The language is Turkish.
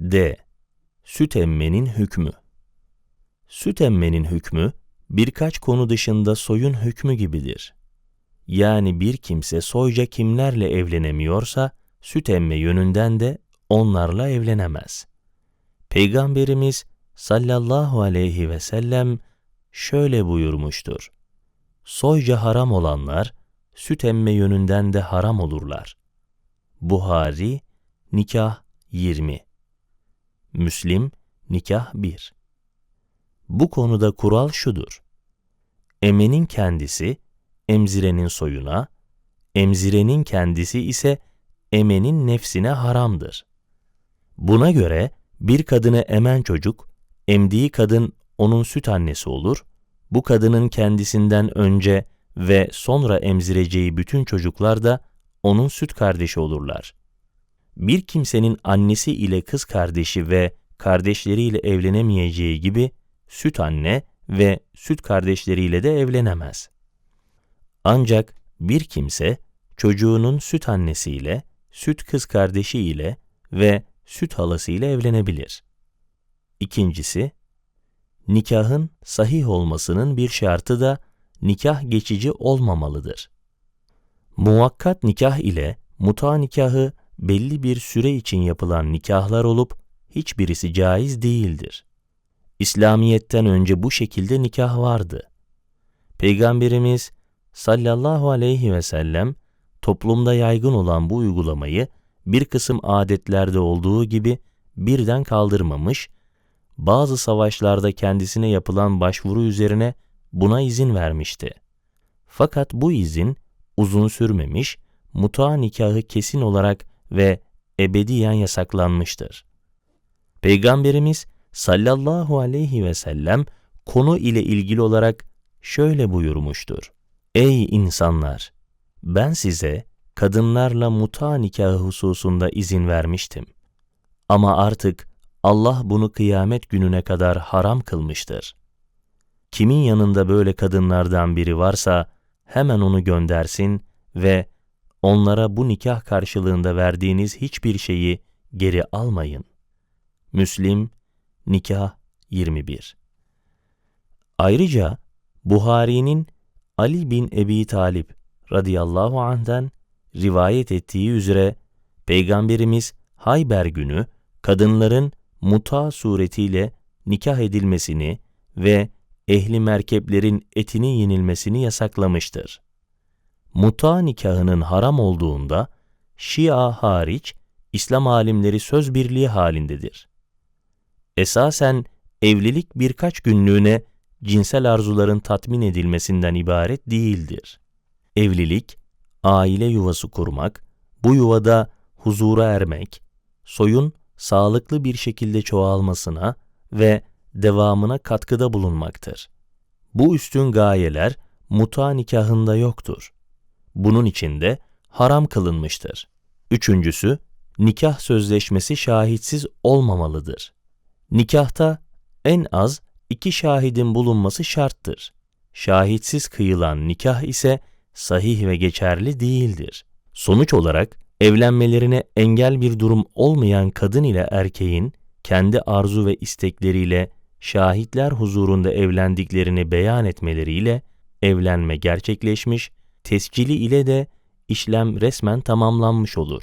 D. Süt emmenin hükmü. Süt emmenin hükmü, birkaç konu dışında soyun hükmü gibidir. Yani bir kimse soyca kimlerle evlenemiyorsa, süt emme yönünden de onlarla evlenemez. Peygamberimiz sallallahu aleyhi ve sellem şöyle buyurmuştur. Soyca haram olanlar, süt emme yönünden de haram olurlar. Buhari, Nikah 20 Müslim, Nikah 1 Bu konuda kural şudur. Emenin kendisi, emzirenin soyuna, emzirenin kendisi ise emenin nefsine haramdır. Buna göre bir kadını emen çocuk, emdiği kadın onun süt annesi olur, bu kadının kendisinden önce ve sonra emzireceği bütün çocuklar da onun süt kardeşi olurlar. Bir kimsenin annesi ile kız kardeşi ve kardeşleriyle evlenemeyeceği gibi süt anne ve süt kardeşleriyle de evlenemez. Ancak bir kimse çocuğunun süt annesiyle, süt kız kardeşiyle ve süt halasıyla evlenebilir. İkincisi, nikahın sahih olmasının bir şartı da nikah geçici olmamalıdır. Muvakkat nikah ile muta nikahı belli bir süre için yapılan nikahlar olup hiçbirisi caiz değildir. İslamiyetten önce bu şekilde nikah vardı. Peygamberimiz sallallahu aleyhi ve sellem toplumda yaygın olan bu uygulamayı bir kısım adetlerde olduğu gibi birden kaldırmamış, bazı savaşlarda kendisine yapılan başvuru üzerine buna izin vermişti. Fakat bu izin uzun sürmemiş, muta nikahı kesin olarak ve ebediyen yasaklanmıştır. Peygamberimiz sallallahu aleyhi ve sellem konu ile ilgili olarak şöyle buyurmuştur. Ey insanlar! Ben size kadınlarla muta nikahı hususunda izin vermiştim. Ama artık Allah bunu kıyamet gününe kadar haram kılmıştır. Kimin yanında böyle kadınlardan biri varsa hemen onu göndersin ve onlara bu nikah karşılığında verdiğiniz hiçbir şeyi geri almayın. Müslim, Nikah 21 Ayrıca Buhari'nin Ali bin Ebi Talip radıyallahu anh'den rivayet ettiği üzere Peygamberimiz Hayber günü kadınların muta suretiyle nikah edilmesini ve ehli merkeplerin etinin yenilmesini yasaklamıştır. Muta nikahının haram olduğunda Şia hariç İslam alimleri söz birliği halindedir. Esasen evlilik birkaç günlüğüne cinsel arzuların tatmin edilmesinden ibaret değildir. Evlilik, aile yuvası kurmak, bu yuvada huzura ermek, soyun sağlıklı bir şekilde çoğalmasına ve devamına katkıda bulunmaktır. Bu üstün gayeler muta nikahında yoktur. Bunun için de haram kılınmıştır. Üçüncüsü, nikah sözleşmesi şahitsiz olmamalıdır. Nikahta en az iki şahidin bulunması şarttır. Şahitsiz kıyılan nikah ise sahih ve geçerli değildir. Sonuç olarak evlenmelerine engel bir durum olmayan kadın ile erkeğin kendi arzu ve istekleriyle şahitler huzurunda evlendiklerini beyan etmeleriyle evlenme gerçekleşmiş, tescili ile de işlem resmen tamamlanmış olur.